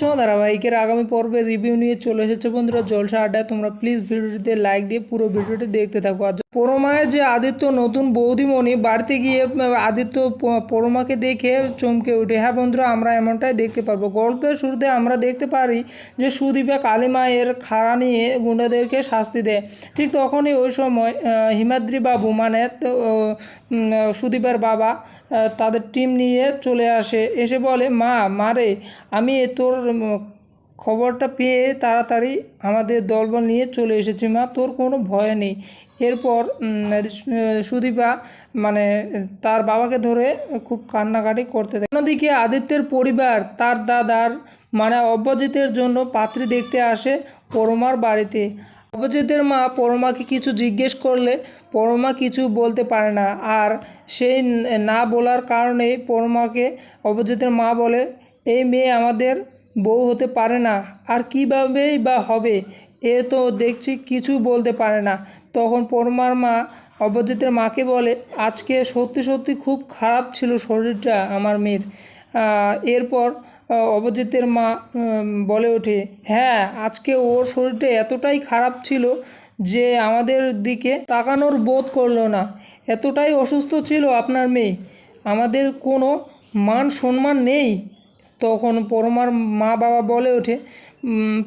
ছ ধারাবাহিকের আগামী পর্বের রিভিউ নিয়ে চলে এসেছে বন্ধুরা। জলসা আড্ডায় তোমরা প্লিজ ভিডিওটিতে লাইক দিয়ে পুরো ভিডিওটি দেখতে থাকো। আর পরমায় যে আদিত্য নতুন বৌদিমণি বাড়িতে গিয়ে আদিত্য পরমাকে দেখে চমকে ওঠে হ্যাঁ বন্ধুরা, আমরা এমনটাই দেখতে পারব। গল্পের শুরুতে আমরা দেখতে পারি যে সুদীপা কালিমায়ের খাড়া নিয়ে গুন্ডাদেরকে শাস্তি দেয়। ঠিক তখনই ওই সময় হিমাদ্রি বাবু মানে সুদীপের বাবা তাদের টিম নিয়ে চলে আসে। এসে বলে, মা মারে আমি তোর খবরটা পেয়ে তাড়াতাড়ি আমাদের দলবল নিয়ে চলে এসেছি মা, তোর কোনো ভয় নেই। এরপর সুদীপা মানে তার বাবাকে ধরে খুব কান্নাকাটি করতে থাকে। অন্যদিকে আদিত্যের পরিবার, তার দাদার মানে অব্যজিতের জন্য পাত্রী দেখতে আসে পরমার বাড়িতে। অভিজিতের মা পরমাকে কিছু জিজ্ঞেস করলে পরমা কিছু বলতে পারে না। আর সেই না বলার কারণে পরমাকে অভিজিতের মা বলে, এই মেয়ে আমাদের বউ হতে পারে না। আর কীভাবেই বা হবে এ তো দেখছি কিছু বলতে পারে না। তখন পরমার মা অভিজিতের মাকে বলে আজকে সত্যি সত্যি খুব খারাপ ছিল শরীরটা আমার মেয়ের। এরপর আহ, অভিজিতের মা বলে ওঠে হ্যাঁ আজকে ওর শরীরটা এতটাই খারাপ ছিল যে আমাদের দিকে তাকানোর বোধ করল না। এতটাই অসুস্থ ছিল আপনার মেয়ে। আমাদের কোনো মান সম্মান নেই। তখন পরমার মা বাবা বলে ওঠে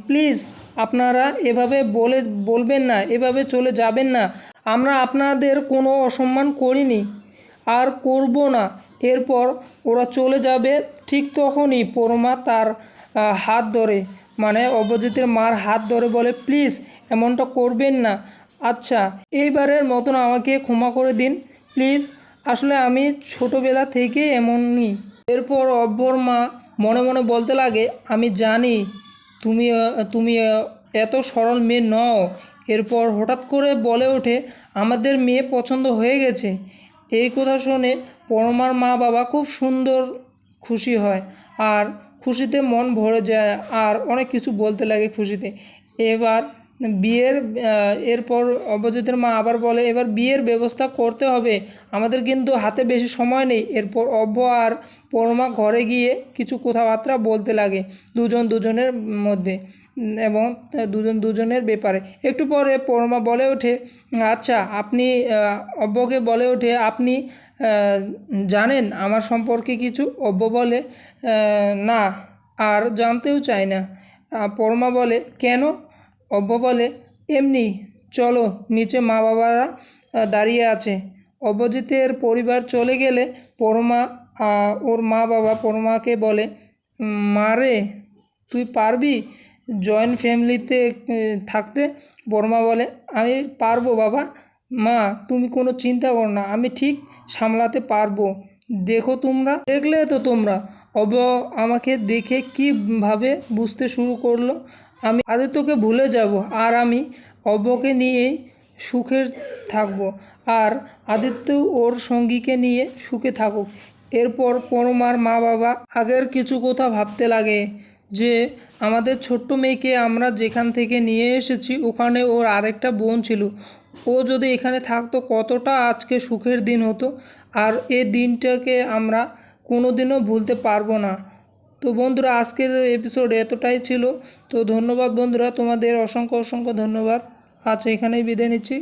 প্লিজ আপনারা এভাবে বলে, বলবেন না, এভাবে চলে যাবেন না। আমরা আপনাদের কোনো অসম্মান করিনি, আর করব না। এরপর ওরা চলে যাবে ঠিক তখনই। পরমা তার হাত ধরে মানে অপোজিটের মার হাত ধরে বলে প্লিজ এমনটা করবেন না। আচ্ছা এইবারের মতন আমাকে ক্ষমা করে দিন। প্লিজ আসলে আমি ছোটোবেলা থেকে এমন এমনই। এরপর অব্বর মা মনে মনে বলতে লাগে, আমি জানি তুমি তুমি এত সরল মেয়ে নও। এরপর হঠাৎ করে বলে ওঠে, আমাদের মেয়ে পছন্দ হয়ে গেছে। এই কথা শুনে পরমার মা বাবা খুব সুন্দর খুশি হয় আর খুশিতে মন ভরে যায় আর অনেক কিছু বলতে লাগে খুশিতে। এবার বিয়ের এরপর অবজিতের মা আবার বলে, এবার বিয়ের ব্যবস্থা করতে হবে। আমাদের কিন্তু হাতে বেশি সময় নেই। এরপর অব্য আর পরমা ঘরে গিয়ে কিছু কথাবার্তা বলতে লাগে দুজন দুজনের মধ্যে এবং দুজন দুজনের ব্যাপারে। একটু পরে পরমা বলে ওঠে আচ্ছা আপনি অব্যকে বলে ওঠে, আপনি জানেন আমার সম্পর্কে কিছু? অব্য বলে না, আর জানতেও চায় না। পরমা বলে, কেন? অব্য বলে, এমনি, চলো, নিচে মা বাবারা দাঁড়িয়ে আছে। অবজিতের পরিবার চলে গেলে পরমা ওর মা বাবা পরমাকে বলে মারে তুই পারবি জয়েন্ট ফ্যামিলিতে থাকতে? বর্মা বলে, আমি পারব বাবা। মা, তুমি কোনো চিন্তা করো না, আমি ঠিক সামলাতে পারব। দেখো তোমরা, দেখলে তো তোমরা। অব আমাকে দেখে কীভাবে বুঝতে শুরু করল আমি আদিত্যকে ভুলে যাব, আর আমি অব্যকে নিয়েই সুখে থাকব, আর আদিত্য ওর সঙ্গীকে নিয়ে সুখে থাকুক। এরপর পরমার মা বাবা আগের কিছু কথা ভাবতে লাগে, যে আমাদের ছোট্ট মেয়েকে আমরা যেখান থেকে নিয়ে এসেছি, ওখানে ওর আরেকটা বোন ছিল। ও যদি এখানে থাকতো, কতটা আজকে সুখের দিন হতো, আর এই দিনটাকে আমরা কোনোদিনও ভুলতে পারব না। তো বন্ধুরা, আজকের এপিসোড এতটাই ছিল। তো ধন্যবাদ বন্ধুরা, তোমাদের অসংখ্য অসংখ্য ধন্যবাদ। আচ্ছা এখানেই বিদায় নিচ্ছি।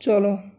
চলো।